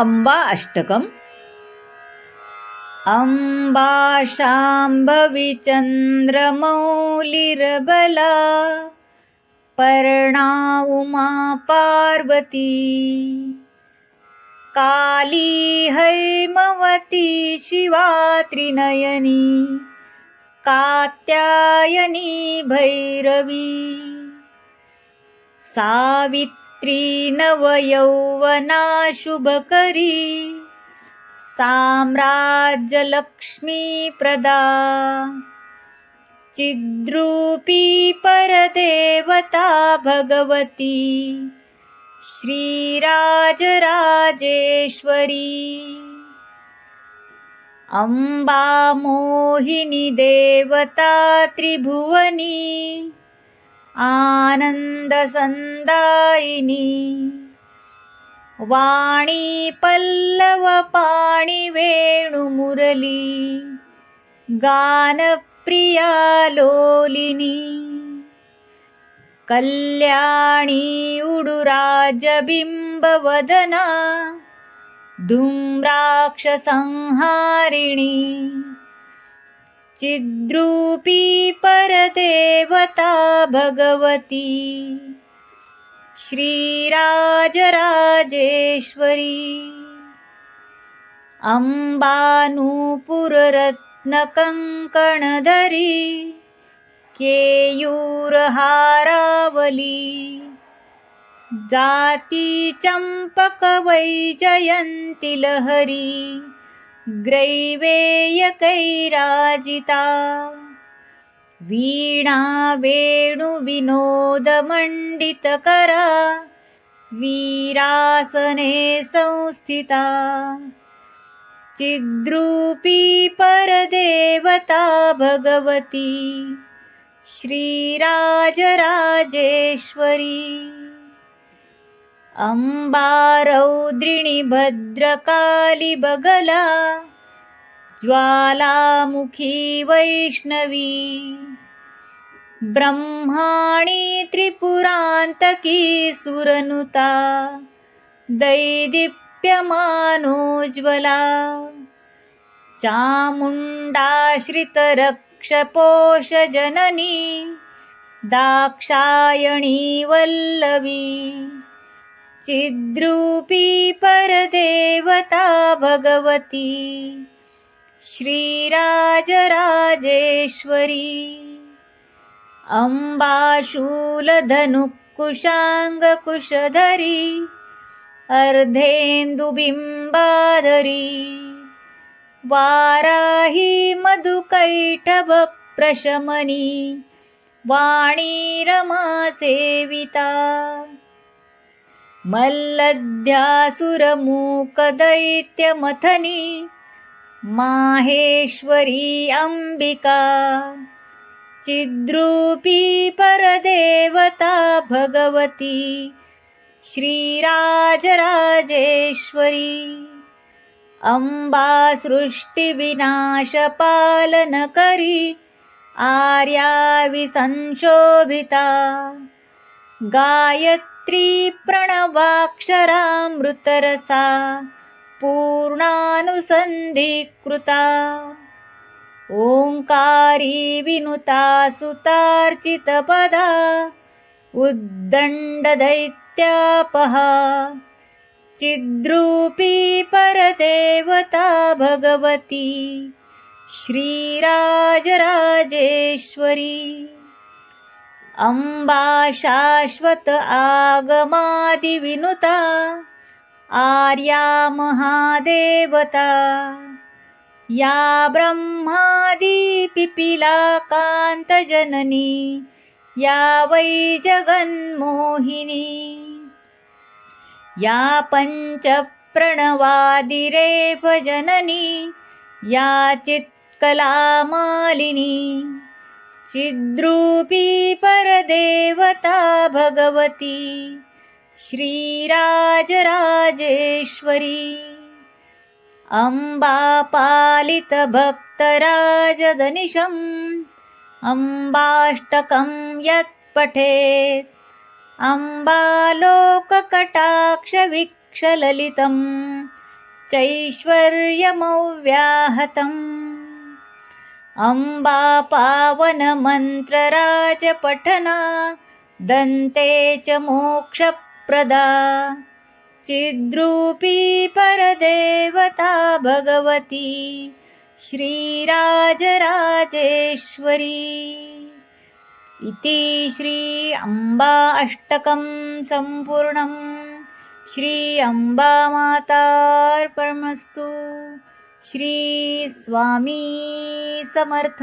अंबा अष्टकम् अम्बा शाम्भवी चन्द्रमौलिरबला पर्णा उमा पार्वती काली हैमवती शिवा त्रिनयनी कात्यायनी भैरवी सावित्री नवयौवना शुभकरी साम्राज्यलक्ष्मीप्रदा चिद्रूपी परदेवता भगवती. श्रीराजराजेश्वरी अम्बा मोहिनी देवता त्रिभुवनी. आनन्दसन्दायिनी। वाणी पल्लवपाणि वेणुमुरली गानप्रिया लोलिनी। कल्याणी उडुराजबिम्बवदना धूम्राक्षसंहारिणी चिद्रूपी परदेवता भगवती। श्रीराजराजेश्वरी। अम्बानूपुररत्नकङ्कणधरी केयूरहारावली। जाती चम्पकवैजयन्ति लहरी। ग्रैवेयकैराजिता। वीणा वेणुविनोदमण्डितकरा। वीरासने संस्थिता। चिद्रूपी परदेवता भगवती। श्रीराजराजेश्वरी अम्बारौद्रिणि भद्रकाली बगला ज्वालामुखी वैष्णवी ब्रह्माणी त्रिपुरान्तकी सुरनुता दैदीप्यमानोज्ज्वला चामुण्डाश्रितरक्षपोषजननी दाक्षायणी वल्लवी चिद्रूपी परदेवता भगवती। श्रीराजराजेश्वरी। अम्बाशूलधनुकुशाङ्गकुशधरी अर्धेन्दुबिम्बाधरी वाराही मधुकैटभप्रशमनी वाणी रमासेविता मल्लध्यासुरमूकदैत्यमथनी माहेश्वरी अम्बिका चिद्रूपी परदेवता भगवती श्रीराजराजेश्वरी अम्बा सृष्टिविनाशपालनकरी आर्याविसंशोभिता गायत्री प्रणवाक्षरामृतरसा पूर्णानुसन्धिकृता। ओङ्कारी विनुता सुतार्चितपदा उद्दण्डदैत्यापहा। चिद्रूपी परदेवता भगवती श्रीराजराजेश्वरी। अम्बा शाश्वत आगमादिविनुता आर्या महादेवता या ब्रह्मादिपिपिलाकान्तजननी या वै जगन्मोहिनी या पञ्चप्रणवादिरेफजननी या चित्कलामालिनी चिद्रूपी परदेवता भगवती श्रीराजराजेश्वरी। अम्बा पालितभक्तराजदनिशम् अम्बाष्टकं यत् पठेत्। अम्बालोककटाक्षवीक्षललितं चैश्वर्यमव्याहतम् अम्बा पावनमन्त्रराजपठना दन्ते च मोक्षप्रदा। चिद्रूपी परदेवता भगवती श्रीराजराजेश्वरी। इति श्री अम्बा अष्टकं सम्पूर्णं। श्री अम्बामातार्पणमस्तु श्री स्वामी समर्थ.